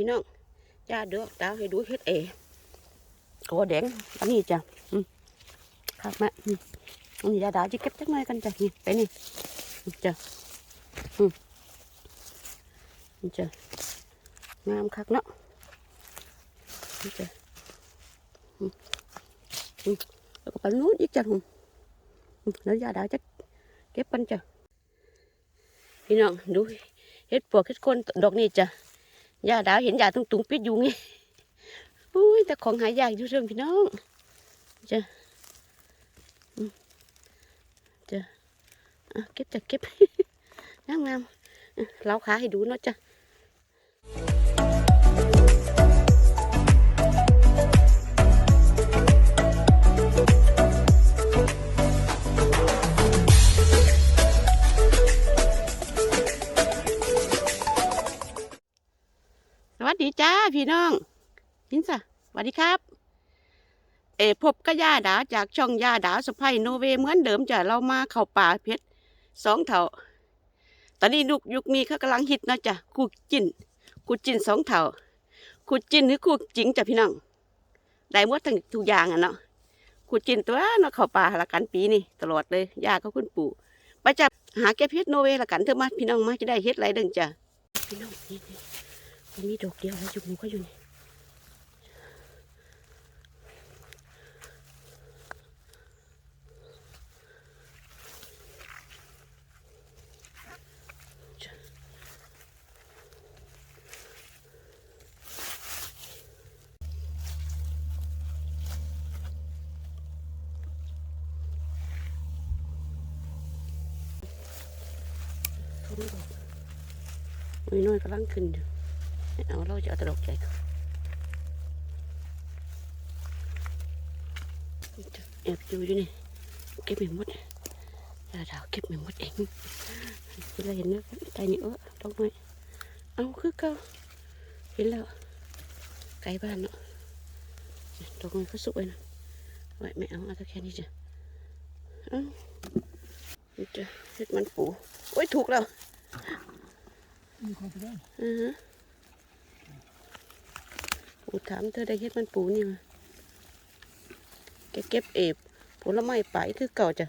พี่น้องจ้าเด้อดาวให้ดูเฮ็ดเอกัวแดงอันนี้จ้ะครับแม่อันนี้ยาดาวจะเก็บจักหน่อยกันจ้ะนี่ไปนี่จ้ะอืมจ้ะงามคักเนาะจ้ะอืมแล้วก็ไปนู้นอีกจ้ะอืมอืมแล้วยาดาวจะเก็บกันจ้ะพี่น้องดูเฮ็ดปวกเฮ็ดคนดอกนี้จ้ะ ยาดาวเห็นยาตุงตุงปิดอยู่ไงอุ้ยแต่ของหายากอยู่เรื่องพี่น้องจะจะอะเก็บจะเก็บงามงามๆอะเราขาให้ดูเนาะจ้ะ วัสดีจ้าพี่น้องยินสะสวัสดีครับ เอพบกับย่าดาจากช่องย่าดาสะพายโนเวเหมือนเดิมจ้ะเรามาเข้าป่าเพชรสองเถาตอนนี้ยุคยุคนี้เขากำลังฮิตนะจ้ะคูจินคูจินสองเถาคูจินหรือคูจิงจ้ะพี่น้องได้หมดทั้งทุกอย่างอะเนาะคูจินตัวเนาะเข้าป่าละกันปีนี้ตลอดเลยย่าเขาคุณปู่ไปจ้ะหาแก้เพชรโนเวละกันเถอะมาพี่น้องมาจะได้เฮ็ดไรเด้งจ้ะพี่น้องนี่ มันมีดอกเดียวแล้วจุกหนูก็อยู่นี่เขาไม่บอกน้อยน้อยๆกำลังขึ้นอยู่ เอาเราจะเอาแตดอกใหญ่ก่อนแอบอยู่อยู่นี่เก็บไม่หมดยาดาวเก็บไม่หมดเองคุณเราเห็นนะใจนี่เออดอกไม้เอาคือเก่าเห็นแล้วไกลบ้านเนาะดอกไม้ก็สวยนะไว้ไม่เอาเอาแต่แค่นี้จ้ะเอานี่จ้ะเห็ดมันปูโอ้ยถูกแล้วมีความเป็นได้อือฮะ ปูถามเธอได้เฮ็ดมันปูนี่มาแกเก็บเอบผลไม้ป่าอีกคือเก่าจ้ะ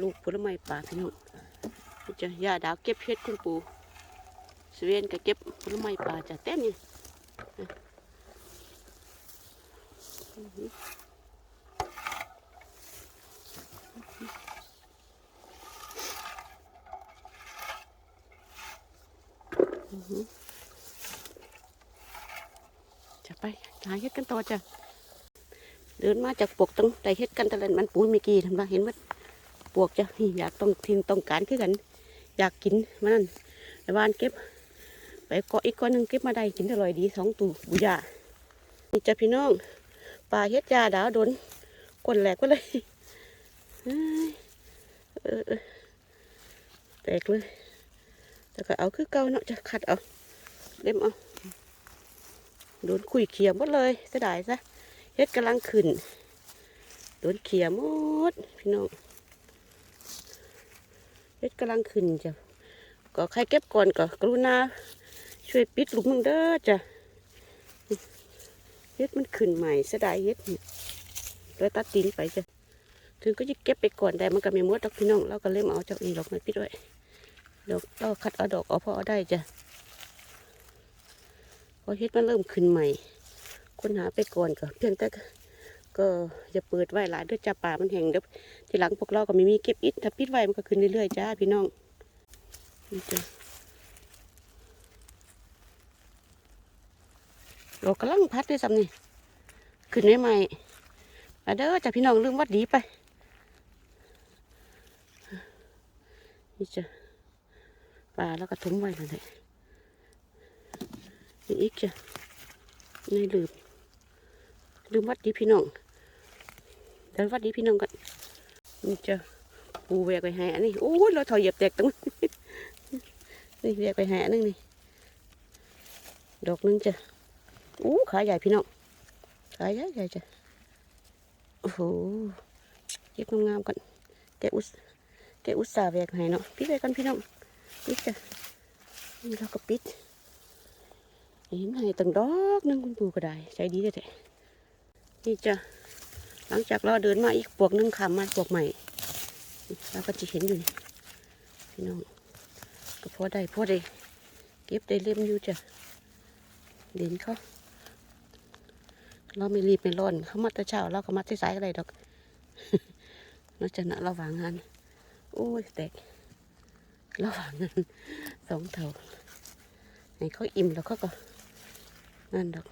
ลูกผลไม้ป่าพี่น้องนี่จ้ะยาดาวเก็บเฮ็ดคุณปูสเวนก็เก็บผลไม้ป่าจ้ะเต็มนี่อือหืออือหือ จะไปหาเฮ็ดกันต่อจ้ะเดินมาจากปวกต้องได้เฮ็ดกันต่ละมันปูนเมื่อกี้ทำไมเห็นว่าปวกจ้ะนี่อยากต้องทิ้งต้องการคือกัน อยากกินมันนั่นแต่วานเก็บ ไปเกาะอีกก้อนหนึ่งเก็บมาได้กินอร่อยดีสองตูบุญานี่จ้ะพี่น้องปลาเฮ็ดยาดาวดนก้นแหลกไปเลยแตกเลยแต่ก็เอาคือเก่าเนาะจะขัดเอาเล่มเอา โดนคุยเขียหมดเลยเสียดายซะเฮ็ดกำลังขึ้นโดนเขี่ยหมดพี่น้องเฮ็ดกำลังขึ้นจ้ะก็ใครเก็บก่อนก็กรุณาช่วยปิดหลุมมึงเด้อจ้ะเฮ็ดมันขึ้นใหม่เสียดายเฮ็ดนี่เลยตัดดินไปจ้ะถึงก็จะเก็บไปก่อนได้มันก็ไม่หมดดอกพี่น้องเราก็เล่มเอาจากนี้ดอกไม้ปิดไว้ดอกเราคัดเอาดอกเอาพอเอาได้จ้ะ พอเฮ็ดมันเริ่มขึ้นใหม่ ค้นหาไปก่อนก็เพียงแต่ก็จะเปิดไว้หลายเด้วยจ้าป่ามันแห้งเดี๋ยวทีหลังพวกเราก็ไม่มีเก็บอิฐถ้าปิดไว้มันก็ขึ้นเรื่อยๆจ้าพี่น้องนี่จ้ะเรากำลังพัดด้วยซ้ำนี่ขึ้นใหม่ๆมาเด้อจ้าพี่น้องลืมวัดดีไปนี่จ้ะป่าแล้วก็ทุ่มไว้นั่นแหละ นี่อีกจ้ะนี่ลืมลืมวัดดีพี่น้องเดินวัดดีพี่น้องกันนี่จะปูแวกไปใหอันนี้โอ้ยเราถอยเหยียบแตกตรงนี่แวกไปหอันนึงนี่ดอกนึงจ้ะอู้ขาใหญ่พี่น้องขาใหญ่ใหญ่จ้ะโอ้โหเก็บงามๆกันแกอุสแกอุตส่าห์แวกให้เนาะปิดไว้กันพี่น้องปิดจ้ะนี่เราก็ปิด เห็นให้ตั้งดอกหนึงคุณปู่ก็ได้ใจดีเลยแท้นี่จ้ะหลังจากเราเดินมาอีกปวกหนึงขามมาปวกใหม่เราก็จะเห็นอยู่นี่พี่น้องก็พอได้พอได้เก็บได้เล่มอยู่จ้ะเด่นเขาเราไม่รีบไม่ร้อนเขามาแต่เช้าเราก็มาแต่สายก็ได้ดอกนอกจากนั้นเราวางงานโอ้ยแตกเราวางงานสองเท่าให้เขาอิ่มแล้วเขาก็ นั่นดอก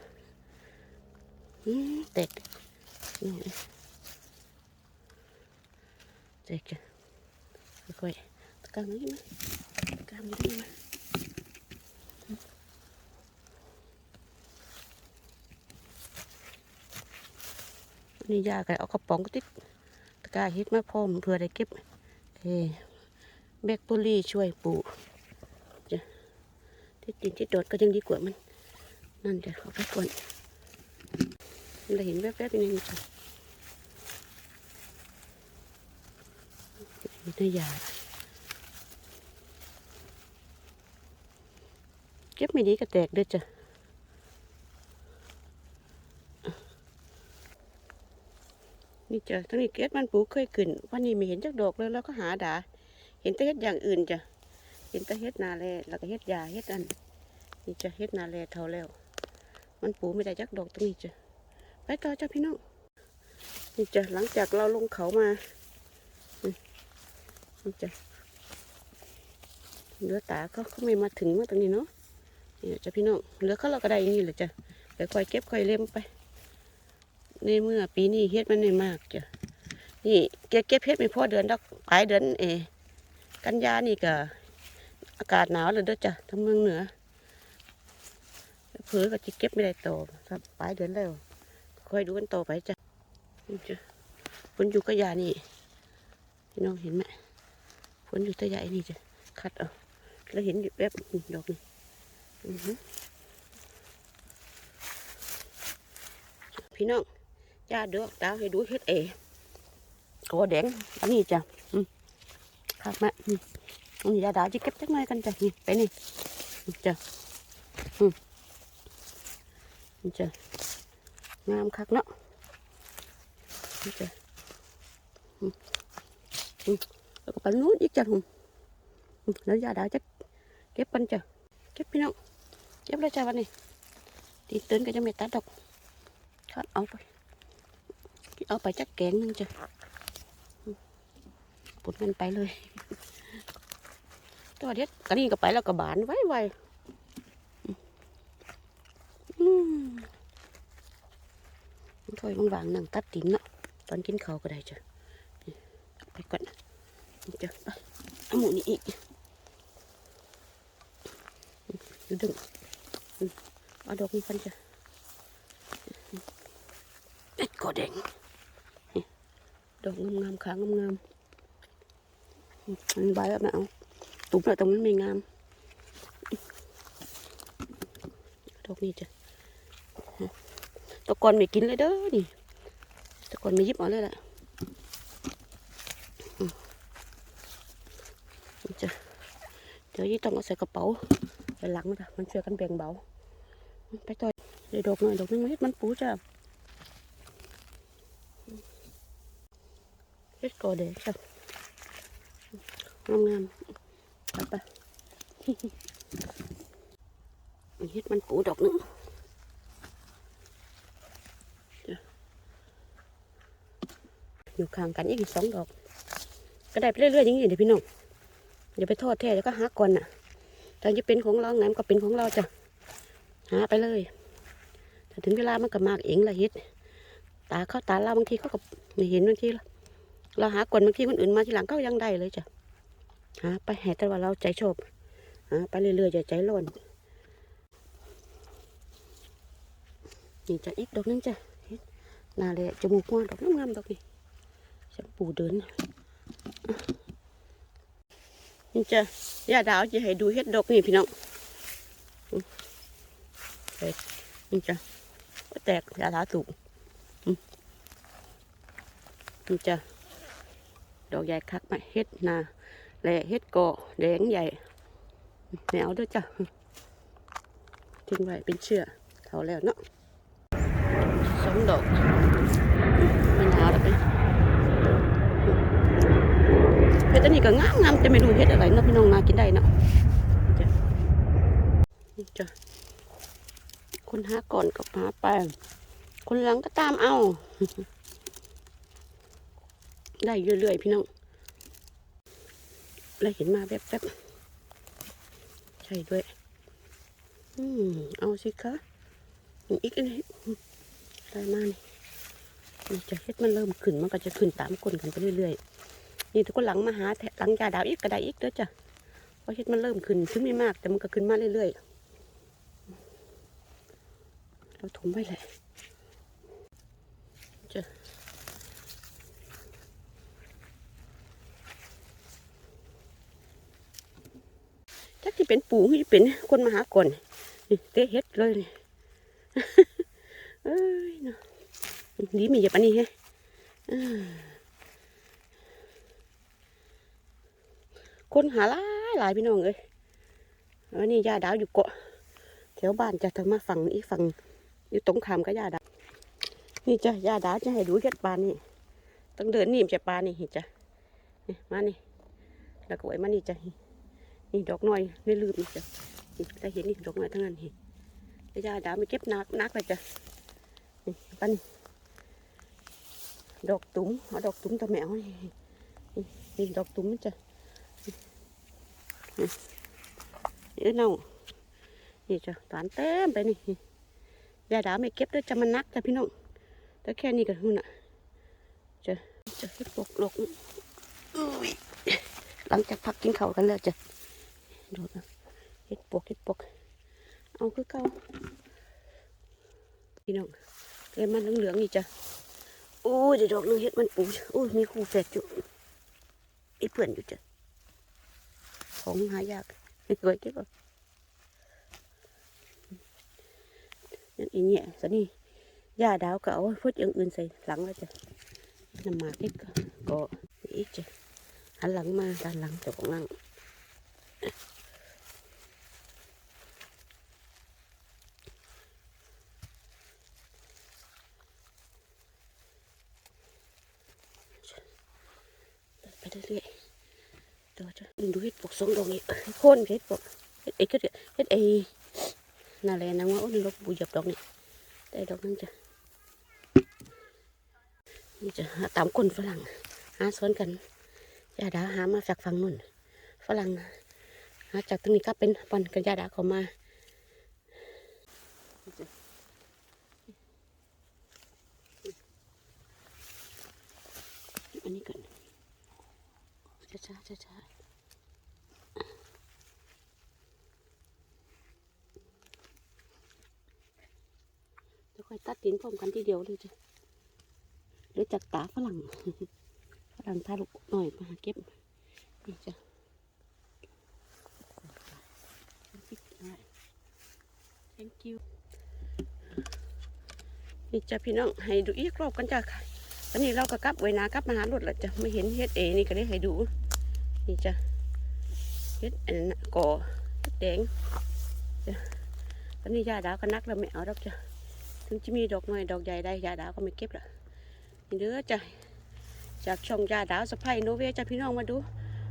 อืมแตกนี่แตกจ้ะค่อยๆตะกางนี้มาตะกางนี้มาอันนี่ยาไก่เอากระป๋องติดตะกร้าฮ็ดมาพร้อมเพื่อได้เก็บเอแบคโพลีช่วยปลูกจ้ะที่ติดที่โดดก็ยังดีกว่ามัน นั่นจะเอาไปก่อนเราเห็นแวบๆอย่างนี้จ้ะมีแต่ยาเก็บไม่ดีก็แตกเด้อจ้ะนี่จ้ะทั้งนี้เกศมันปลูกเคยขึ้น วันนี้ไม่เห็นจักดอกเลยแล้วก็หาด่าเห็นแต่เฮ็ดอย่างอื่นจ้ะเห็นแต่เฮ็ดนาแลแล้วก็เฮ็ดยาเฮ็ดอัน นี่จะเฮ็ดนาแลเท่าแล้ว มันปูไม่ได้จักดอกตรงนี้จ้ะไปต่อจ้ะพี่น้องนี่จ้ะหลังจากเราลงเขามานี่จ้ะเหลือตาเขาเขาไม่มาถึงมาตรงนี้เนาะนี่จ้ะพี่น้องเหลือเขาเราก็ได้อย่างนี้แหละจ้ะเดี๋ยวค่อยเก็บค่อยเล็มไป ในเมื่อปีนี้เฮ็ดมันไม่มากจ้ะนี่เก็บเก็บเฮ็ดไม่พอเดือนดอกปลายเดือนเอ กันยานี่ก็อากาศหนาวเลยเด้อจ้ะทางเมืองเหนือ เผือก็จะเก็บไม่ได้โตครับปลายเดือนแล้วค่อยดูกันต่อไปจ้ะนี่จ้ะฝนอยู่ก็ยานี่พี่น้องเห็นไหมฝนอยู่ตะยานี่จ้ะคัดเอาแล้วเห็นอยู่แบบดอกนี่อือหือพี่น้องจ้าเดือกตาให้ดูเฮ็ดเอโอ้แดงอันนี้จ้ะอืมครับแม่อืมอันนี้ยาดาจะเก็บจักหน่อยกันจ้ะนี่ไปนี่จ้ะมั นี่จ้ะงามคักเนาะมันจะอืมอืมแล้วก็ไปนู้นอีกจ้ะหุ่มแล้วยาดาจะเก็บปันจ้ะเก็บพี่น้องเก็บเลยจ้ะวันนี้ตีตื่นก็จะไม่ตัดดอกคัดเอาไปเอาไปจักแกงนึงจ้ะปุ่นมันไปเลยตัวเด็ดกันนี่ก็ไปแล้วก็บานไว้ไวๆอื มมันค่อยบางๆนั่งตัดตินเนาะตอนกินข้าวก็ได้จ้ะไปก่อนนะนี่จ้ะไปเอาหมูนี่อีกดูดึงอืมเอาดอกนี้กันจ้ะเอ็ดก็แดงดอกงามๆขางามๆมันใบแล้วไม่เอาตุ่มแล้วตรงนั้นไม่งามดอกนี้จ้ะ กอนไม่กินเลยเด้อนี่ตะกอนไม่ยิบเอาเลยแหละจะเดี๋ยวยี่ต้องเอาใส่กระเป๋าไปหลังมันจ้ะมันช่วยกันแบ่งเบา ไปต่อยเดี๋ยวดอกหน่อยดอกนึงมาเฮ็ดมันปูจ้ะเฮ็ดกอแดงจ้ะงามงามๆไปไปเฮ็ดมันปูดอกนึง อยู่ข้างกันอีกสองดอก ก็ได้ไปเรื่อยๆอย่างนี้เดี๋ยวพี่น้องอย่าไปทอดแท้แล้วก็หาก่อนน่ะถ้าจะเป็นของเราไงมันก็เป็นของเราจ้ะหาไปเลยถ้าถึงเวลามันก็มากเองละเฮ็ดตาเขาตาเราบางทีเขาก็ไม่เห็นบางทีเราหาก่อนบางทีคนอื่นมาทีหลังก็ยังได้เลยจ้ะหาไปแห่แต่ว่าเราใจชอบหาไปเรื่อยๆอย่าใจร้อนนี่จะอีกดอกนึงจ้ะเฮ็ดนาเลยจมูกหัวดอกงามๆดอกนี้ ฉันปูเดินนี่จ้ะย่าดาวจะให้ดูเฮ็ดดอกนี่พี่น้องเฮ็ดนี่จ้ะก็แตกยาดาวสูงอืมนี่จ้ะดอกใหญ่คักไหมเฮ็ดนาแหละเฮ็ดเกาะแดงใหญ่ไม่เด้วยจ้ะทิ้งไว้เป็นเชื่อเท่าแล้วเนาะสองดอกมันหนาวแล้วไป เฮ็ดอันนี้ก็งามงามๆแต่ไม่รู้เฮ็ดอะไรเนาะพี่น้องนากินได้เนาะจ้ะคนหาก่อนกับหาไปคนหลังก็ตามเอา ได้เรื่อยๆพี่น้องแล้วเห็นมาแป๊บๆใช่ด้วย อืมเอาสิคะอีกอันนี้ได้มานี่นี่จะเฮ็ดมันเริ่มขึ้นมันก็จะขึ้นตามคนกันไปเรื่อยๆ นี่ทุกคนหลังมาหาหลังยาดาวอีกก็ได้อีกเด้อจ้ะเพราะเฮ็ดมันเริ่มขึ้นถึงไม่มาก แต่มันก็ขึ้นมาเรื่อยๆเราถมไว้แหละจ้ะจักที่เป็นปู่ที่เป็นคนมาหาก่อนนี่เตะเฮ็ดเลยนี่เอ้ยเนาะดีมีอย่าปานนี้แฮะอ่า คนหาหลายหลายพี่น้องเอ้ยอันนี้ยาดาวอยู่เกาะแถวบ้านจะทำมาฝั่งอีกฝั่งอยู่ตรงขามกับยาดาว นี่จ้ะยาดาวจะให้ดูเฮ็ดปลานี่ต้องเดินนี่มนจะปลานี่เห็นจ้ะนี่มานี่แล้วก็ไว้มานี่จ้ะนี่ดอกน้อยไม่ลืมนี่จ้ะนี่ได้เห็นนี่ดอกน้อยทั้งนั้นเห็นยาดาวไม่เก็บนักนักเลยจ้ะนี่ปลานี่ดอกตุ้มเอาดอกตุ้มตะแมวนี่นี่นี่ดอกตุ้มจ้ะ นี่เอ้เน่านี่จ้ะตานเต็มไปนี่ยาดาไม่เก็บด้วยจะมันนักจ้ะพี่น้องแต่แค่นี้ก็หุ่นอะจะจะเฮ็ดปกหลกอุ้ยหลังจากพักกินข้าวกันแล้วจะดดนะเฮ็ดปกเฮ็ดปกเอาคือเก่าพี่น้องเกิดมันเหลืองๆนี่จ้ะโอ้ยเดี๋ยวดอกหนึงเฮ็ดมันปูโอ้ยมีคู่แฝดอยู่อีเพื่อนอยู่จ้ะ ของหายากไว้เก็บเอานั่นอีเนี่ยสนี่ย่าดาวก็เอาพุทธอย่างอื่นใส่หลังแล้วจ้ะน้ำมากอีกก็อีกจ้ะหันหลังมาด้านหลังเจ้าของนั่งไปเรื่อยๆตัวจ้ะดูเห็ดปก สองดอกนี้โค่นเห็ดปกเห็ดไอ้ก็เห็ดไอ้นาแลนะว่าโอ้ยลบบุยบดอกนี่ได้ดอกนึงจ้ะนี่จะหาตามคนฝรั่งหาสวนกันยาดาหามาจากฝั่งนู้นฝรั่งหาจากตรงนี้ก็เป็นปันกันยาดาเขามาอันนี้ก่อนช้าช้าช้าช้าจะค่ อยตัดตินพร้อมกันทีเดียวเลยจ้ะหรือจากตาฝรั่งฝรั่งพาลูกหน่อยมาเก็บนี่จ้ะ thank you นี่จ้ะพี่น้องให้ดูอีกรอบกันจ้ะค่ะตอนนี้เราก็กลับไว้นากลับมาหารถแล้วจ้ะไม่เห็นเฮ็ดเอนี่ก็ได้ให้ดู นี่จ้ะเฮ็ดอันนั้นน่ะก่อเฮ็ดแดงจ้ะตอนนี้ยาดาวก็นักแล้วไม่เอาดอกจ้ะ ถึงจะมีดอกน้อยดอกใหญ่ได้ยาดาวก็ไม่เก็บละนี่เด้อจ้ะจากช่องยาดาวสะพายโนเวจ้ะพี่น้องมาดู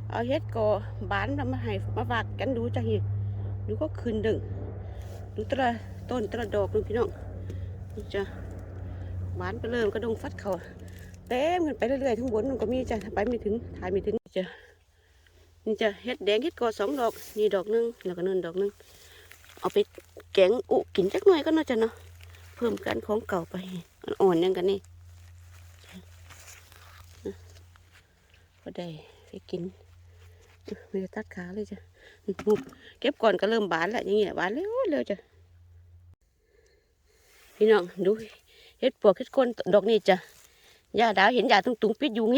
เอาเฮ็ดก่อบานมาให้มาฝากกันดูจ้ะฮีดูก็คืนดึงดูตละต้นตละดอกดูพี่น้องนี่จ้ะบานไปเริ่มกระดงฟัดเขาเต็มกันไปเรื่อยๆทั้งบนมันก็มีจ้ะไปไม่ถึงถ่ายไม่ถึงจ้ะนี่จะเฮ็ดแดงเฮ็ดก่อสองดอกนี่ดอกหนึงแล้วก็นั่นดอกหนึงเอาไปแกงอุกินจักหน่อยก็น่าจะเนาะ เพิ่มกันของเก่าไปอ่อนยังกันนี่ก็ได้ไปกินไม่ได้ตัดขาเลยจ้ะเก็บก่อนก็เริ่มบานแล้วอย่างเงี้ยบานเร็วเร็วจ้ะพี่น้องดูเห็ดปวกเห็ดก้นดอกนี่จ้ะยาดาวเห็นยาตุงตุงๆปิดอยู่ไง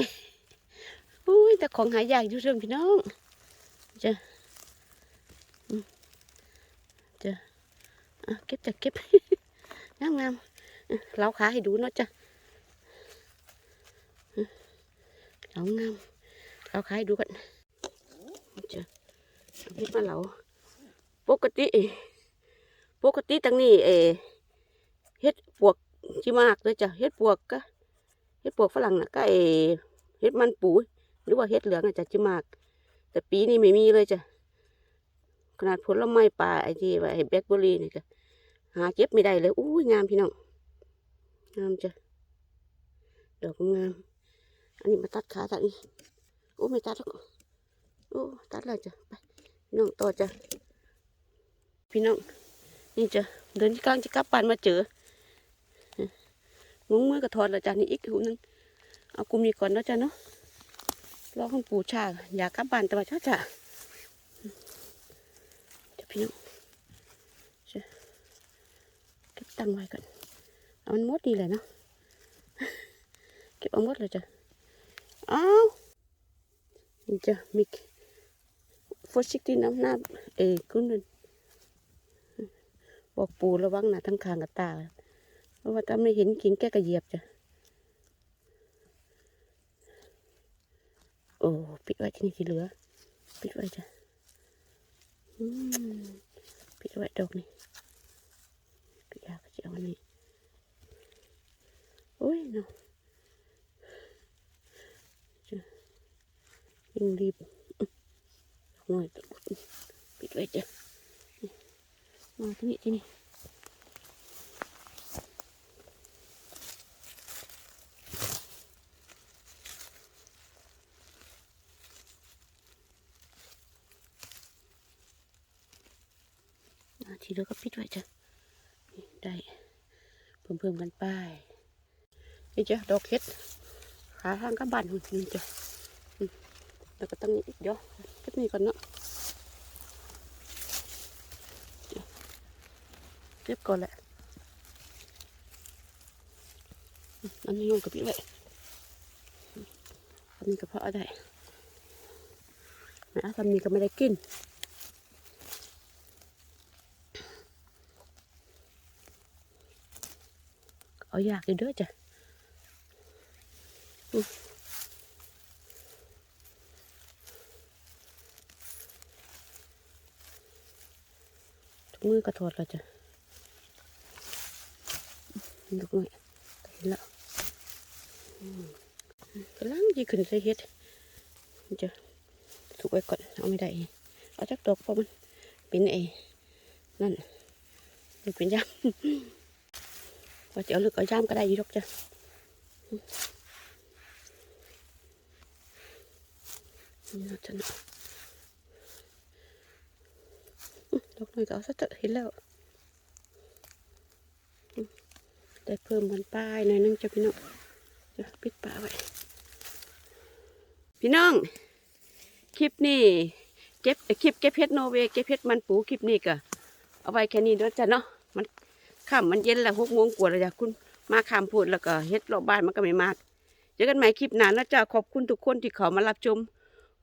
อุ้ยแต่ของหายากอยู่เรื่องพี่น้องจ้ะจ้ะอะเก็บจ้ะเก็บ งามงามเราขาให้ดูเนาะจ้ะเหลางามเราขายดูกันจ้าเอาเห็ดมาเหลาปกติ ปกติตั้งนี้เอเฮ็ดปวกชิมากเลยจ้ะเฮ็ดปวกก็เฮ็ดปวกฝรั่งน่ะก็เอเฮ็ดมันปูหรือว่าเฮ็ดเหลืองอะจ้ะชิมาก แต่ปีนี้ไม่มีเลยจ้ะขนาดผลไม้ป่าไอ้ที่ว่าไอ้แบล็คเบอร์รี่นี่ก็ หาเก็บไม่ได้เลยอู้ยงามพี่น้องงามจ้ะดอกงามอันนี้มาตัดขาตัดนี่โอ้ไม่ตัดแล้วโอ้ตัดแล้วจ้ะไปพี่น้องต่อจ้ะพี่น้องนี่จ้ะเดินกลางจะกลับบ้านมาเจองงมือก็ถอดแล้วจ้ะนี่อีกหูหนึงเอากลุ่มนี้ก่อนเนาะจ้ะเนาะรอคุณปู่ชาอยากกลับบ้านแต่ว่าช้าจ้ะจ้ะพี่น้อง เก็บตั้งไว้ก่อนเอามันมดดีเลยเนาะเก็บเอามดเลยจ้ะเอานี่จ้ะมีฟอสิกที่น้ำหน้าเอ้คุณนั่นบอกปูระวังนะทั้งคางกับตาเพราะว่าถ้าไม่เห็นขิงแก้ก็เหยียบจ้ะโอ้ปิดไว้ที่นี่ที่เหลือ ปิดไว้จ้ะปิดไว้ดอกนี่ก็อยากจะเอาอั นนี้โอ้ยเนาะจ้ะยิ่งรีบอื้อหน่อยปิดไว้จ้ะมาที่นี่ที่นี่อะทีเดียวก็ปิดไว้จ้ะนี่ได้ เพิ่มๆกันไปนี่จ้ะดอกเห็ดขาทางกับานหุ่นนี่จ้ะแล้วก็ต้องนี้อีกเดี๋ยวเก็บนี่ก่อนเนาะเก็บก่อนแหละอันนี้ยงกับพี่ไว้อันนี้ก็เพาะได้นะทำนี้ก็ไม่ได้กิน เอาอยากอยู่เด้อจ้ะทุกมือก็ถอดแล้วจ้ะลูกหน่อยเห็นแล้วกำลังยีขึ้นใส่เฮ็ดมันจะถูกไว้ก่อนเอาไม่ได้เอาจักดอกเพราะมันเป็นไอ้นั่นเป็นย่าม ว่าจะเอาลึกเอาย่ามก็ได้อยี่ดอกจ้ะนี่นะจ๊ะเนาะดอกหน่อยก็เอาซะเถอะเห็นแล้วได้เพิ่มมันป้ายหน่อยนึงจ้ะพี่น้องจะปิดปาไว้ พี่น้อง คลิปนี้เก็บคลิปเก็บเพชรโนเวเก็บเพชรมันปูคลิปนี้ก็เอาไว้แค่นี้เด้อจ้ะเนาะมัน ค่ำมันเย็นแล้วหกโมงกว่าแล้วจ้ะคุณมาคำพูดแล้วก็เฮ็ดรอบบ้านมันก็ไม่มากเจอกันใหม่คลิปหน้านะจ้ะขอบคุณทุกคนที่เขามารับชม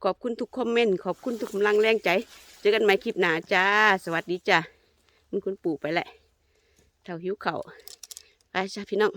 ขอบคุณทุกคอมเมนต์ขอบคุณทุกกำลังแรงใจ เจอกันใหม่คลิปหน้าจ้า สวัสดีจ้าคุณคุณปู่ไปแหละเท่าหิวเขาวไปจ้าพี่น้อง